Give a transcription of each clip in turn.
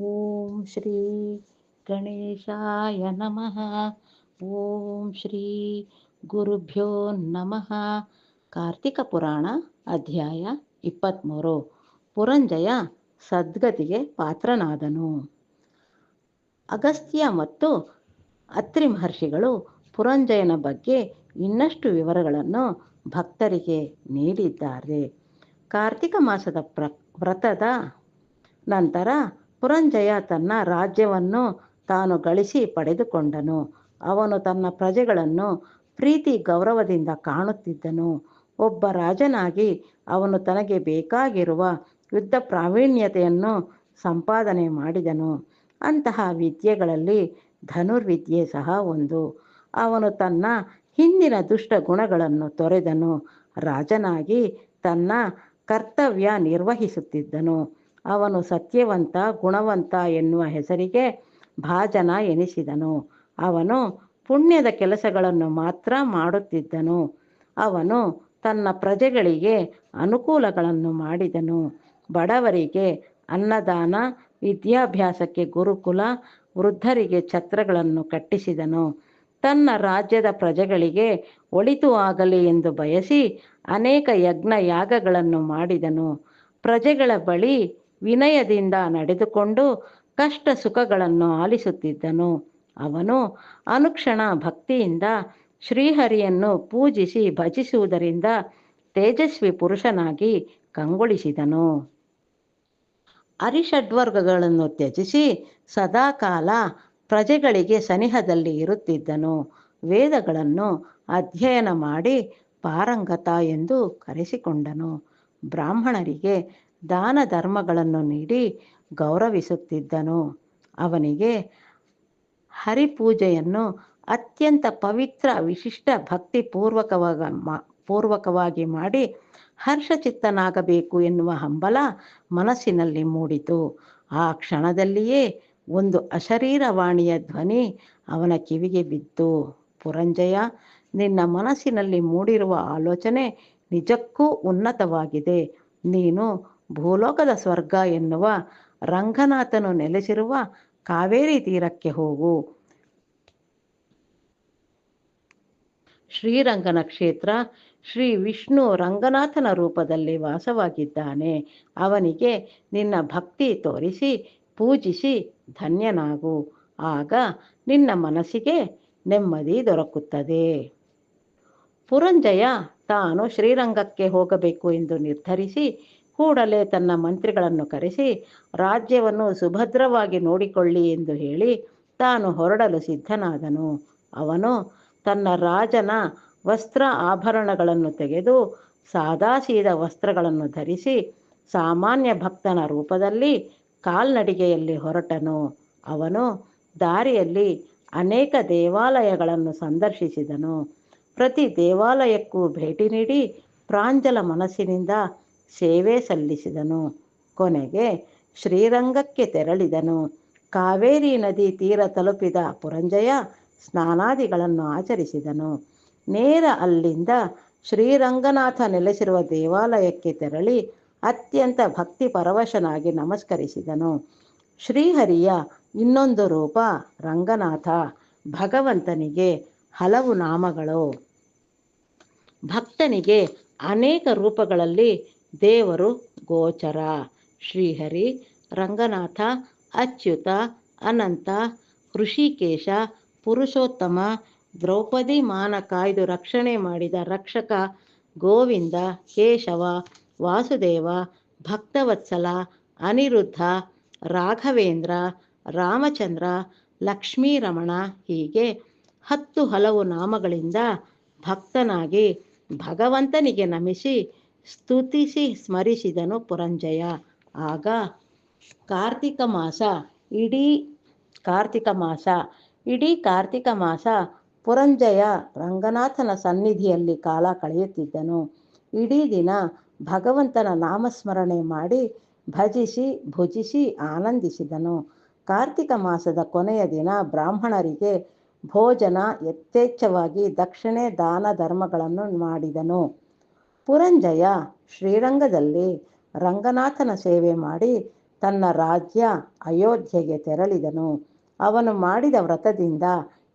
ಓಂ ಶ್ರೀ ಗಣೇಶಾಯ ನಮಃ ಓಂ ಶ್ರೀ ಗುರುಭ್ಯೋ ನಮಃ ಕಾರ್ತಿಕ ಪುರಾಣ ಅಧ್ಯಾಯ ಇಪ್ಪತ್ತ್ಮೂರು ಪುರಂಜಯ ಸದ್ಗತಿಗೆ ಪಾತ್ರನಾದನು. ಅಗಸ್ತ್ಯ ಮತ್ತು ಅತ್ರಿ ಮಹರ್ಷಿಗಳು ಪುರಂಜಯನ ಬಗ್ಗೆ ಇನ್ನಷ್ಟು ವಿವರಗಳನ್ನು ಭಕ್ತರಿಗೆ ನೀಡಿದ್ದಾರೆ. ಕಾರ್ತಿಕ ಮಾಸದ ಪ್ರ ವ್ರತದ ನಂತರ ಪುರಂಜಯ ತನ್ನ ರಾಜ್ಯವನ್ನು ತಾನು ಗಳಿಸಿ ಪಡೆದುಕೊಂಡನು. ಅವನು ತನ್ನ ಪ್ರಜೆಗಳನ್ನು ಪ್ರೀತಿ ಗೌರವದಿಂದ ಕಾಣುತ್ತಿದ್ದನು. ಒಬ್ಬ ರಾಜನಾಗಿ ಅವನು ತನಗೆ ಬೇಕಾಗಿರುವ ಯುದ್ಧ ಪ್ರಾವೀಣ್ಯತೆಯನ್ನು ಸಂಪಾದನೆ ಮಾಡಿದನು. ಅಂತಹ ವಿದ್ಯೆಗಳಲ್ಲಿ ಧನುರ್ವಿದ್ಯೆ ಸಹ ಒಂದು. ಅವನು ತನ್ನ ಹಿಂದಿನ ದುಷ್ಟ ಗುಣಗಳನ್ನು ತೊರೆದನು. ರಾಜನಾಗಿ ತನ್ನ ಕರ್ತವ್ಯ ನಿರ್ವಹಿಸುತ್ತಿದ್ದನು. ಅವನು ಸತ್ಯವಂತ, ಗುಣವಂತ ಎನ್ನುವ ಹೆಸರಿಗೆ ಭಾಜನ ಎನಿಸಿದನು. ಅವನು ಪುಣ್ಯದ ಕೆಲಸಗಳನ್ನು ಮಾತ್ರ ಮಾಡುತ್ತಿದ್ದನು. ಅವನು ತನ್ನ ಪ್ರಜೆಗಳಿಗೆ ಅನುಕೂಲಗಳನ್ನು ಮಾಡಿದನು. ಬಡವರಿಗೆ ಅನ್ನದಾನ, ವಿದ್ಯಾಭ್ಯಾಸಕ್ಕೆ ಗುರುಕುಲ, ವೃದ್ಧರಿಗೆ ಛತ್ರಗಳನ್ನು ಕಟ್ಟಿಸಿದನು. ತನ್ನ ರಾಜ್ಯದ ಪ್ರಜೆಗಳಿಗೆ ಒಳಿತು ಆಗಲಿ ಎಂದು ಬಯಸಿ ಅನೇಕ ಯಜ್ಞ ಯಾಗಗಳನ್ನು ಮಾಡಿದನು. ಪ್ರಜೆಗಳ ಬಳಿ ವಿನಯದಿಂದ ನಡೆದುಕೊಂಡು ಕಷ್ಟ ಸುಖಗಳನ್ನು ಆಲಿಸುತ್ತಿದ್ದನು. ಅವನು ಅನುಕ್ಷಣ ಭಕ್ತಿಯಿಂದ ಶ್ರೀಹರಿಯನ್ನು ಪೂಜಿಸಿ ಭಜಿಸುವುದರಿಂದ ತೇಜಸ್ವಿ ಪುರುಷನಾಗಿ ಕಂಗೊಳಿಸಿದನು. ಅರಿಷಡ್ವರ್ಗಗಳನ್ನು ತ್ಯಜಿಸಿ ಸದಾಕಾಲ ಪ್ರಜೆಗಳಿಗೆ ಸನಿಹದಲ್ಲಿ ಇರುತ್ತಿದ್ದನು. ವೇದಗಳನ್ನು ಅಧ್ಯಯನ ಮಾಡಿ ಪಾರಂಗತ ಎಂದು ಕರೆಸಿಕೊಂಡನು. ಬ್ರಾಹ್ಮಣರಿಗೆ ದಾನ ಧರ್ಮಗಳನ್ನು ನೀಡಿ ಗೌರವಿಸುತ್ತಿದ್ದನು. ಅವನಿಗೆ ಹರಿಪೂಜೆಯನ್ನು ಅತ್ಯಂತ ಪವಿತ್ರ, ವಿಶಿಷ್ಟ, ಭಕ್ತಿಪೂರ್ವಕವಾಗ ಪೂರ್ವಕವಾಗಿ ಮಾಡಿ ಹರ್ಷಚಿತ್ತನಾಗಬೇಕು ಎನ್ನುವ ಹಂಬಲ ಮನಸ್ಸಿನಲ್ಲಿ ಮೂಡಿತು. ಆ ಕ್ಷಣದಲ್ಲಿಯೇ ಒಂದು ಅಶರೀರವಾಣಿಯ ಧ್ವನಿ ಅವನ ಕಿವಿಗೆ ಬಿತ್ತು ಪುರಂಜಯ, ನಿನ್ನ ಮನಸ್ಸಿನಲ್ಲಿ ಮೂಡಿರುವ ಆಲೋಚನೆ ನಿಜಕ್ಕೂ ಉನ್ನತವಾಗಿದೆ. ನೀನು ಭೂಲೋಕದ ಸ್ವರ್ಗ ಎನ್ನುವ ರಂಗನಾಥನು ನೆಲೆಸಿರುವ ಕಾವೇರಿ ತೀರಕ್ಕೆ ಹೋಗು. ಶ್ರೀರಂಗನ ಕ್ಷೇತ್ರ ಶ್ರೀ ವಿಷ್ಣು ರಂಗನಾಥನ ರೂಪದಲ್ಲಿ ವಾಸವಾಗಿದ್ದಾನೆ. ಅವನಿಗೆ ನಿನ್ನ ಭಕ್ತಿ ತೋರಿಸಿ, ಪೂಜಿಸಿ, ಧನ್ಯನಾಗು. ಆಗ ನಿನ್ನ ಮನಸ್ಸಿಗೆ ನೆಮ್ಮದಿ ದೊರಕುತ್ತದೆ. ಪುರಂಜಯ ತಾನು ಶ್ರೀರಂಗಕ್ಕೆ ಹೋಗಬೇಕು ಎಂದು ನಿರ್ಧರಿಸಿ ಕೂಡಲೇ ತನ್ನ ಮಂತ್ರಿಗಳನ್ನು ಕರೆಸಿ, ರಾಜ್ಯವನ್ನು ಸುಭದ್ರವಾಗಿ ನೋಡಿಕೊಳ್ಳಿ ಎಂದು ಹೇಳಿ ತಾನು ಹೊರಡಲು ಸಿದ್ಧನಾದನು. ಅವನು ತನ್ನ ರಾಜನ ವಸ್ತ್ರ ಆಭರಣಗಳನ್ನು ತೆಗೆದು, ಸಾದಾಸೀದ ವಸ್ತ್ರಗಳನ್ನು ಧರಿಸಿ, ಸಾಮಾನ್ಯ ಭಕ್ತನ ರೂಪದಲ್ಲಿ ಕಾಲ್ನಡಿಗೆಯಲ್ಲಿ ಹೊರಟನು. ಅವನು ದಾರಿಯಲ್ಲಿ ಅನೇಕ ದೇವಾಲಯಗಳನ್ನು ಸಂದರ್ಶಿಸಿದನು. ಪ್ರತಿ ದೇವಾಲಯಕ್ಕೂ ಭೇಟಿ ನೀಡಿ ಪ್ರಾಂಜಲ ಮನಸ್ಸಿನಿಂದ ಸೇವೆ ಸಲ್ಲಿಸಿದನು. ಕೊನೆಗೆ ಶ್ರೀರಂಗಕ್ಕೆ ತೆರಳಿದನು. ಕಾವೇರಿ ನದಿ ತೀರ ತಲುಪಿದ ಪುರಂಜಯ ಸ್ನಾನಾದಿಗಳನ್ನು ಆಚರಿಸಿದನು. ನೇರ ಅಲ್ಲಿಂದ ಶ್ರೀರಂಗನಾಥ ನೆಲೆಸಿರುವ ದೇವಾಲಯಕ್ಕೆ ತೆರಳಿ ಅತ್ಯಂತ ಭಕ್ತಿ ಪರವಶನಾಗಿ ನಮಸ್ಕರಿಸಿದನು. ಶ್ರೀಹರಿಯ ಇನ್ನೊಂದು ರೂಪ ರಂಗನಾಥ. ಭಗವಂತನಿಗೆ ಹಲವು ನಾಮಗಳು. ಭಕ್ತನಿಗೆ ಅನೇಕ ರೂಪಗಳಲ್ಲಿ ದೇವರು ಗೋಚರ. ಶ್ರೀಹರಿ, ರಂಗನಾಥ, ಅಚ್ಯುತ, ಅನಂತ ಋಷಿಕೇಶ ಪುರುಷೋತ್ತಮ, ದ್ರೌಪದಿ ಮಾನ ಕಾಯ್ದು ರಕ್ಷಣೆ ಮಾಡಿದ ರಕ್ಷಕ ಗೋವಿಂದ, ಕೇಶವ, ವಾಸುದೇವ, ಭಕ್ತವತ್ಸಲ, ಅನಿರುದ್ಧ, ರಾಘವೇಂದ್ರ, ರಾಮಚಂದ್ರ, ಲಕ್ಷ್ಮೀರಮಣ. ಹೀಗೆ ಹತ್ತು ಹಲವು ನಾಮಗಳಿಂದ ಭಕ್ತನಾಗಿ ಭಗವಂತನಿಗೆ ನಮಿಸಿ ಸ್ತುತಿಸಿ ಸ್ಮರಿಸಿದನು ಪುರಂಜಯ. ಆಗ ಕಾರ್ತಿಕ ಮಾಸ, ಇಡೀ ಕಾರ್ತಿಕ ಮಾಸ, ಇಡೀ ಕಾರ್ತಿಕ ಮಾಸ ಪುರಂಜಯ ರಂಗನಾಥನ ಸನ್ನಿಧಿಯಲ್ಲಿ ಕಾಲ ಕಳೆಯುತ್ತಿದ್ದನು. ಇಡೀ ದಿನ ಭಗವಂತನ ನಾಮಸ್ಮರಣೆ ಮಾಡಿ ಭಜಿಸಿ, ಭುಜಿಸಿ ಆನಂದಿಸಿದನು. ಕಾರ್ತಿಕ ಮಾಸದ ಕೊನೆಯ ದಿನ ಬ್ರಾಹ್ಮಣರಿಗೆ ಭೋಜನ ಯಥೇಚ್ಛವಾಗಿ ದಕ್ಷಿಣೆ ದಾನ ಧರ್ಮಗಳನ್ನು ಮಾಡಿದನು. ಪುರಂಜಯ ಶ್ರೀರಂಗದಲ್ಲಿ ರಂಗನಾಥನ ಸೇವೆ ಮಾಡಿ ತನ್ನ ರಾಜ್ಯ ಅಯೋಧ್ಯೆಗೆ ತೆರಳಿದನು. ಅವನು ಮಾಡಿದ ವ್ರತದಿಂದ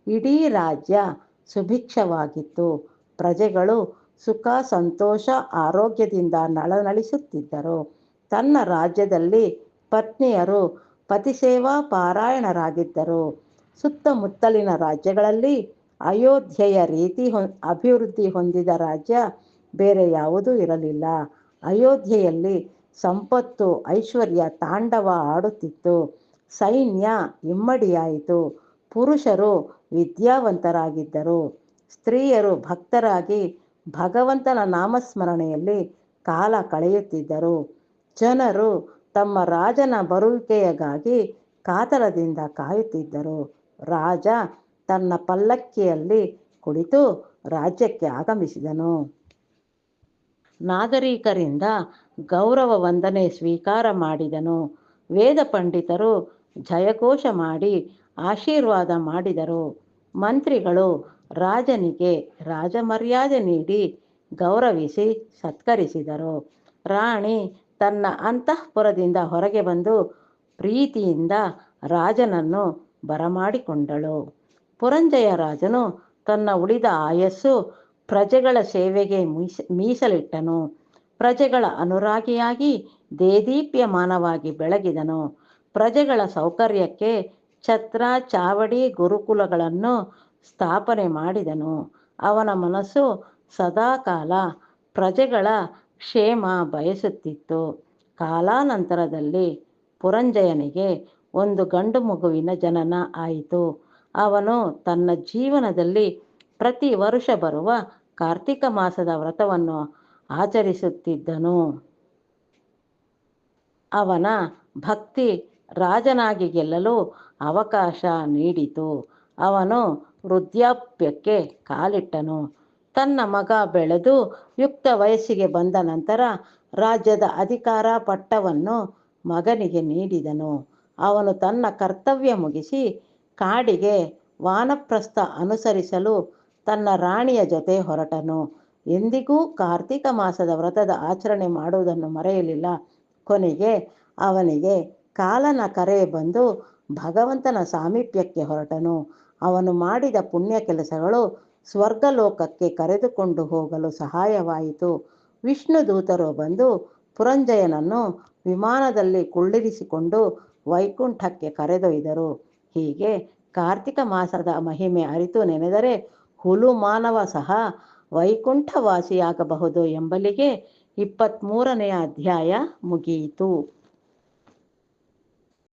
ಇಡೀ ರಾಜ್ಯ ಸುಭಿಕ್ಷವಾಗಿತ್ತು. ಪ್ರಜೆಗಳು ಸುಖ, ಸಂತೋಷ, ಆರೋಗ್ಯದಿಂದ ನಳನಳಿಸುತ್ತಿದ್ದರು. ತನ್ನ ರಾಜ್ಯದಲ್ಲಿ ಪತ್ನಿಯರು ಪತಿಸೇವಾ ಪಾರಾಯಣರಾಗಿದ್ದರು. ಸುತ್ತಮುತ್ತಲಿನ ರಾಜ್ಯಗಳಲ್ಲಿ ಅಯೋಧ್ಯೆಯ ರೀತಿ ಹೊ, ಅಭಿವೃದ್ಧಿ ಹೊಂದಿದ ರಾಜ್ಯ ಬೇರೆ ಯಾವುದೂ ಇರಲಿಲ್ಲ. ಅಯೋಧ್ಯೆಯಲ್ಲಿ ಸಂಪತ್ತು, ಐಶ್ವರ್ಯ, ತಾಂಡವ ಆಡುತ್ತಿತ್ತು. ಸೈನ್ಯ ಇಮ್ಮಡಿಯಾಯಿತು. ಪುರುಷರು ವಿದ್ಯಾವಂತರಾಗಿದ್ದರು. ಸ್ತ್ರೀಯರು ಭಕ್ತರಾಗಿ ಭಗವಂತನ ನಾಮಸ್ಮರಣೆಯಲ್ಲಿ ಕಾಲ ಕಳೆಯುತ್ತಿದ್ದರು. ಜನರು ತಮ್ಮ ರಾಜನ ಬರುವಿಕೆಯಗಾಗಿ ಕಾತರದಿಂದ ಕಾಯುತ್ತಿದ್ದರು. ರಾಜ ತನ್ನ ಪಲ್ಲಕ್ಕಿಯಲ್ಲಿ ಕುಳಿತು ರಾಜ್ಯಕ್ಕೆ ಆಗಮಿಸಿದನು. ನಾಗರಿಕರಿಂದ ಗೌರವ ವಂದನೆ ಸ್ವೀಕಾರ ಮಾಡಿದನು. ವೇದ ಪಂಡಿತರು ಜಯಘೋಷ ಮಾಡಿ ಆಶೀರ್ವಾದ ಮಾಡಿದರು. ಮಂತ್ರಿಗಳು ರಾಜನಿಗೆ ರಾಜಮರ್ಯಾದೆ ನೀಡಿ ಗೌರವಿಸಿ ಸತ್ಕರಿಸಿದರು. ರಾಣಿ ತನ್ನ ಅಂತಃಪುರದಿಂದ ಹೊರಗೆ ಬಂದು ಪ್ರೀತಿಯಿಂದ ರಾಜನನ್ನು ಬರಮಾಡಿಕೊಂಡಳು. ಪುರಂಜಯ ರಾಜನು ತನ್ನ ಉಳಿದ ಆಯಸ್ಸು ಪ್ರಜೆಗಳ ಸೇವೆಗೆ ಮೀಸ, ಮೀಸಲಿಟ್ಟನು. ಪ್ರಜೆಗಳ ಅನುರಾಗಿಯಾಗಿ ದೇದೀಪ್ಯಮಾನವಾಗಿ ಬೆಳಗಿದನು. ಪ್ರಜೆಗಳ ಸೌಕರ್ಯಕ್ಕೆ ಛತ್ರ, ಚಾವಡಿ, ಗುರುಕುಲಗಳನ್ನು ಸ್ಥಾಪನೆ ಮಾಡಿದನು. ಅವನ ಮನಸ್ಸು ಸದಾಕಾಲ ಪ್ರಜೆಗಳ ಕ್ಷೇಮ ಬಯಸುತ್ತಿತ್ತು. ಕಾಲಾನಂತರದಲ್ಲಿ ಪುರಂಜಯನಿಗೆ ಒಂದು ಗಂಡು ಮಗುವಿನ ಜನನ ಆಯಿತು. ಅವನು ತನ್ನ ಜೀವನದಲ್ಲಿ ಪ್ರತಿ ವರ್ಷ ಬರುವ ಕಾರ್ತಿಕ ಮಾಸದ ವ್ರತವನ್ನು ಆಚರಿಸುತ್ತಿದ್ದನು. ಅವನ ಭಕ್ತಿ ರಾಜನಾಗಿ ಗೆಲ್ಲಲು ಅವಕಾಶ ನೀಡಿತು. ಅವನು ವೃದ್ಧಾಪ್ಯಕ್ಕೆ ಕಾಲಿಟ್ಟನು. ತನ್ನ ಮಗ ಬೆಳೆದು ಯುಕ್ತ ವಯಸ್ಸಿಗೆ ಬಂದ ನಂತರ ರಾಜ್ಯದ ಅಧಿಕಾರ ಪಟ್ಟವನ್ನು ಮಗನಿಗೆ ನೀಡಿದನು. ಅವನು ತನ್ನ ಕರ್ತವ್ಯ ಮುಗಿಸಿ ಕಾಡಿಗೆ ವಾನಪ್ರಸ್ಥ ಅನುಸರಿಸಲು ತನ್ನ ರಾಣಿಯ ಜೊತೆ ಹೊರಟನು. ಎಂದಿಗೂ ಕಾರ್ತಿಕ ಮಾಸದ ವ್ರತದ ಆಚರಣೆ ಮಾಡುವುದನ್ನು ಮರೆಯಲಿಲ್ಲ. ಕೊನೆಗೆ ಅವನಿಗೆ ಕಾಲನ ಕರೆ ಬಂದು ಭಗವಂತನ ಸಾಮೀಪ್ಯಕ್ಕೆ ಹೊರಟನು. ಅವನು ಮಾಡಿದ ಪುಣ್ಯ ಕೆಲಸಗಳು ಸ್ವರ್ಗಲೋಕಕ್ಕೆ ಕರೆದುಕೊಂಡು ಹೋಗಲು ಸಹಾಯವಾಯಿತು. ವಿಷ್ಣು ದೂತರು ಬಂದು ಪುರಂಜಯನನ್ನು ವಿಮಾನದಲ್ಲಿ ಕುಳ್ಳಿರಿಸಿಕೊಂಡು ವೈಕುಂಠಕ್ಕೆ ಕರೆದೊಯ್ದರು. ಹೀಗೆ ಕಾರ್ತಿಕ ಮಾಸದ ಮಹಿಮೆ ಅರಿತು ನೆನೆದರೆ ಹುಲು ಮಾನವ ಸಹ ವೈಕುಂಠವಾಸಿಯಾಗಬಹುದು ಎಂಬಲ್ಲಿಗೆ ಇಪ್ಪತ್ತ್ಮೂರನೆಯ ಅಧ್ಯಾಯ ಮುಗಿಯಿತು.